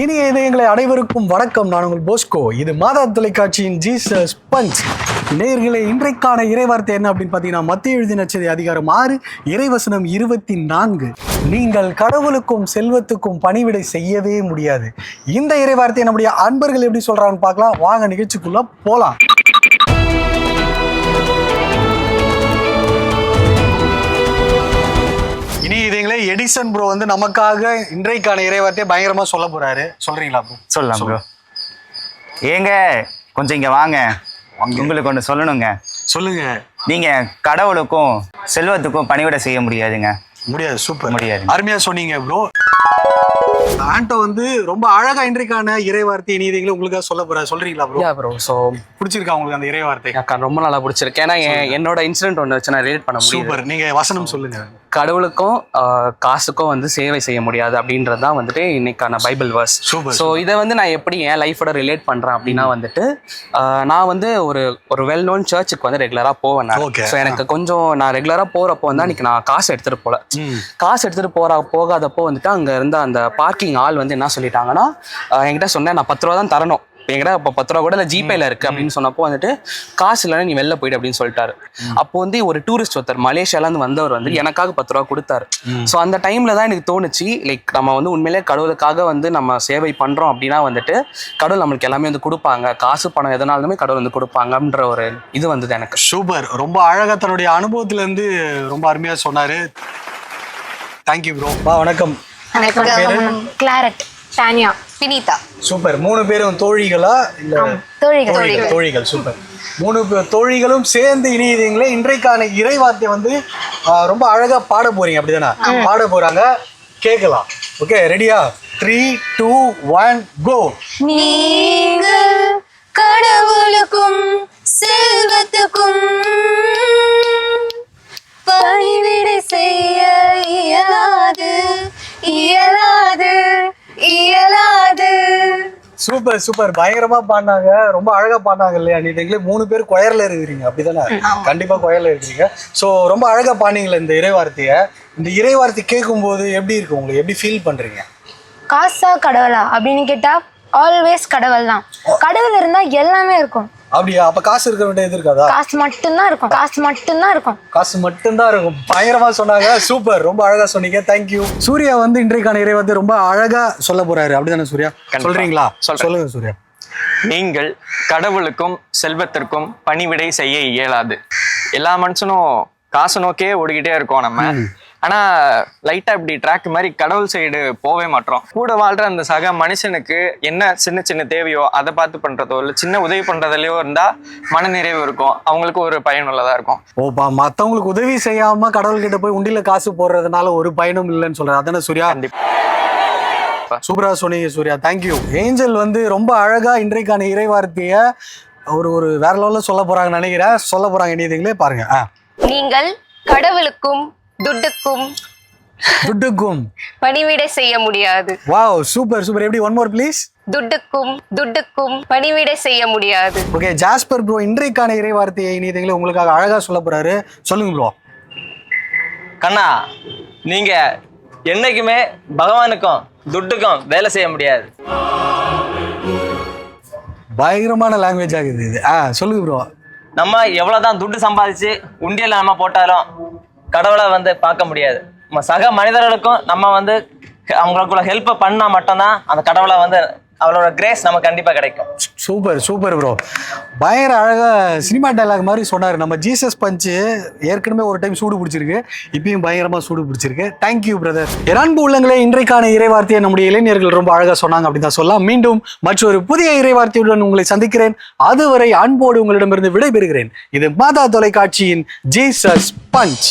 இனிய இதயங்களை அனைவருக்கும் வணக்கம். நான் உங்கள் போஸ்கோ. இது மாதா தொலைக்காட்சியின் ஜீசஸ் பஞ்ச். நேர்களை இன்றைக்கான இறைவார்த்தை என்ன அப்படின்னு பார்த்தீங்கன்னா மத்திய எழுதி நச்சதி அதிகாரம் ஆறு இறைவசனம் இருபத்தி நான்கு நீங்கள் கடவுளுக்கும் செல்வத்துக்கும் பணிவிடை செய்யவே முடியாது. இந்த இறைவார்த்தையை நம்முடைய அன்பர்கள் எப்படி சொல்கிறாங்கன்னு பார்க்கலாம். வாங்க நிகழ்ச்சிக்குள்ளே போகலாம் எடிசன் ப்ரோ வந்து நமக்காக இன்றைக்கான இறைவார்த்தையை பயங்கரமா சொல்ல போறாரு. சொல்றீங்களா ப்ரோ சொல்லலாம் ப்ரோ ஏங்க கொஞ்சம் இங்க வாங்க. உங்களுக்கு ஒன்று சொல்லணுங்க. சொல்லுங்க. நீங்க கடவுளுக்கும் செல்வத்துக்கும் பணிவிடை செய்ய முடியாதுங்க. முடியாது சூப்பர் முடியாது. அருமையா சொன்னீங்க ப்ரோ ஆண்டோ வந்து ரொம்ப அழகா இன்றைக்கான இறைவார்த்தை நீதிகளை உங்களுக்காக சொல்ல போறாரு சொல்றீங்களா ப்ரோ ப்ரோ ஸோ பிடிச்சிருக்கா உங்களுக்கு அந்த இறைவார்த்தை? ரொம்ப நல்லா பிடிச்சிருக்கு. ஏன்னா என் என்னோட இன்சிடென்ட் ஒன்று வச்சு நான் ரிலேட் பண்ண முடியும் சூப்பர் நீங்க வசனம் சொல்லுங்க. கடவுளுக்கும் காசுக்கும் வந்து சேவை செய்ய முடியாது அப்படின்றது தான் வந்துட்டு இன்னைக்கான பைபிள் வேர்ஸ் ஸோ இதை வந்து நான் எப்படி என் லைஃபோட ரிலேட் பண்றேன் அப்படின்னா வந்துட்டு நான் வந்து ஒரு ஒரு வெல் நோன் சர்ச்சுக்கு வந்து ரெகுலராக போவேன். ஸோ எனக்கு கொஞ்சம் நான் ரெகுலராக போறப்போ வந்து அன்னைக்கு நான் காசு எடுத்துட்டு போல. ம். காசு எடுத்துட்டு போற போகாதப்போ வந்துட்டு அங்க இருந்த அந்த பார்க்கிங் ஆள் வந்து என்ன சொல்லிட்டாங்கன்னா என்கிட்ட சொன்னேன் நான் பத்து ரூபா தான் தரணும். என்கிட்ட இப்போ பத்து ரூபா கூட இல்லை ஜிபேல இருக்கு அப்படின்னு சொன்னப்போ வந்துட்டு காசு இல்லைன்னா நீ வெளில போயிடு அப்படின்னு சொல்லிட்டாரு. அப்போ வந்து ஒரு டூரிஸ்ட் ஒருத்தர் மலேசியால இருந்து வந்தவர் வந்து எனக்காக பத்து ரூபா கொடுத்தாரு. ஸோ அந்த டைம்ல தான் எனக்கு தோணுச்சு லைக் நம்ம வந்து உண்மையிலே கடவுளுக்காக வந்து நம்ம சேவை பண்றோம் அப்படின்னா வந்துட்டு கடவுள் நம்மளுக்கு எல்லாமே வந்து கொடுப்பாங்க. காசு பணம் எதனாலுமே கடவுள் வந்து கொடுப்பாங்கன்ற ஒரு இது வந்தது எனக்கு. சூப்பர் ரொம்ப அழகா தன்னுடைய அனுபவத்துல இருந்து ரொம்ப அருமையா சொன்னாரு. தேங்க்யூ ப்ரோ வா வணக்கம். வணக்கம். Claret Tania Binitha super. மூணு பேரும் தோழிகளா இல்ல தோழிகள். தோழிகள். சூப்பர். மூணு தோழிகளும் சேர்ந்து இணையதுங்களே இன்றைக்கான இறைவார்த்தை வந்து ரொம்ப அழகா பாட போறீங்க. அப்படிதானே? பாட போறாங்க. கேட்கலாம். ஓகே ரெடியா? த்ரீ டூ ஒன் கோ நீங்கள் கடவுளுக்கும் சூப்பர் சூப்பர். பயங்கரமா பாடினாங்க. ரொம்ப அழகா பாடினாங்க இல்லையா? நீங்களே மூணு பேர் கொயர்ல இருக்கிறீங்க. அப்படிதானே? கண்டிப்பா கொயர்ல இருக்கிறீங்க. ஸோ ரொம்ப அழகா பாடினீங்களே இந்த இறைவார்த்தையை. இந்த இறைவார்த்தை கேட்கும்போது எப்படி இருக்கு உங்களுக்கு? எப்படி ஃபீல் பண்றீங்க? காசா கடவுளா அப்படின்னு கேட்டா ஆல்வேஸ் கடவுள் தான் கடவுள் இருந்தா எல்லாமே இருக்கும். அப்படியா? அப்ப காசு இருக்க வேண்டிய எது இருக்காதா? காசு மட்டும்தான் இருக்கும். காசு மட்டும்தான் இருக்கும். காசு மட்டும்தான் இருக்கும். பயங்கரமா சொன்னாங்க. சூப்பர். ரொம்ப அழகா சொன்னீங்க. தேங்க்யூ சூர்யா வந்து இன்றைக்கான இறைவார்த்தை ரொம்ப அழகா சொல்ல போறாரு. அப்படிதானே சூர்யா? சொல்றீங்களா? சொல்லுங்க சூர்யா. நீங்கள் கடவுளுக்கும் செல்வத்திற்கும் பணிவிடை செய்ய இயலாது. எல்லா மனுஷனும் காசு நோக்கியே ஓடிக்கிட்டே இருக்கோம் நம்ம. ஆனா லைட்டா இப்படி ட்ராக் மாதிரி கடவுள் சைடு போவே மாட்டோம். கூட வாழ்ற அந்த சக மனுஷனுக்கு என்ன சின்ன சின்ன தேவையோ அதை பார்த்து பண்றதோ இல்லை சின்ன உதவி பண்றதுலயோ இருந்தா மனநிறைவு இருக்கும். அவங்களுக்கு ஒரு பயனுள்ளதா இருக்கும். ஓப்பா மத்தவங்களுக்கு உதவி செய்யாம கடவுள் கிட்ட போய் உண்டியில காசு போடுறதுனால ஒரு பயனும் இல்லைன்னு சொல்றாரு. அதானே சூர்யா? சூப்பரா சொன்னீங்க சூர்யா. தேங்க்யூ ஏஞ்சல் வந்து ரொம்ப அழகா இன்றைக்கான இறைவார்த்தைய ஒரு ஒரு வேற லெவல்ல சொல்ல போறாங்கன்னு நினைக்கிறேன். சொல்ல போறாங்க நீதிங்களே பாருங்க. நீங்கள் கடவுளுக்கும் துட்டுக்கும். துட்டுக்கும். பணிவிடை செய்ய முடியாது. வாவ் சூப்பர் சூப்பர் எப்படி ஒன் மோர் ப்ளீஸ் துட்டுக்கும் துட்டுக்கும். பணிவிடை செய்ய முடியாது. ஓகே ஜாஸ்பர் ப்ரோ இன்றைக்கான இறைவார்த்தையை நீதிங்களே உங்களுக்காக அழகா சொல்ல போறாரு. சொல்லுங்க ப்ரோ கண்ணா நீங்க என்னைக்குமே பகவானுக்கும் துட்டுக்கும் வேலை செய்ய முடியாது. பயங்கரமான லாங்குவேஜ் ஆகுது இது. ஆ சொல்லுங்க ப்ரோ நம்ம எவ்வளவுதான் துட்டு சம்பாதிச்சு உண்டியல்ல நம்ம போட்டாலும் கடவுளை வந்து பார்க்க முடியாது. நம்ம சக மனிதர்களுக்கும் நம்ம வந்து அவங்களுக்குள்ள ஹெல்ப் பண்ணால் மட்டும்தான் அந்த கடவுளை வந்து அவளோட கிரேஸ் நமக்கு கண்டிப்பாக கிடைக்கும். சூப்பர் சூப்பர் ப்ரோ பயங்கர அழகாக சினிமா டைலாக் மாதிரி சொன்னார். நம்ம ஜீசஸ் பஞ்சு ஏற்கனவே ஒரு டைம் சூடு பிடிச்சிருக்கு. இப்பயும் பயங்கரமாக சூடு பிடிச்சிருக்கு. தேங்க்யூ பிரதர் என் உள்ளங்களே இன்றைக்கான இறைவார்த்தையை நம்முடைய இளைஞர்கள் ரொம்ப அழகாக சொன்னாங்க அப்படின்னு தான் சொல்லலாம். மீண்டும் மற்றொரு புதிய இறைவார்த்தையுடன் உங்களை சந்திக்கிறேன். அதுவரை அன்போடு உங்களிடமிருந்து விடைபெறுகிறேன். இது மாதா தொலைக்காட்சியின் ஜீசஸ் பஞ்ச்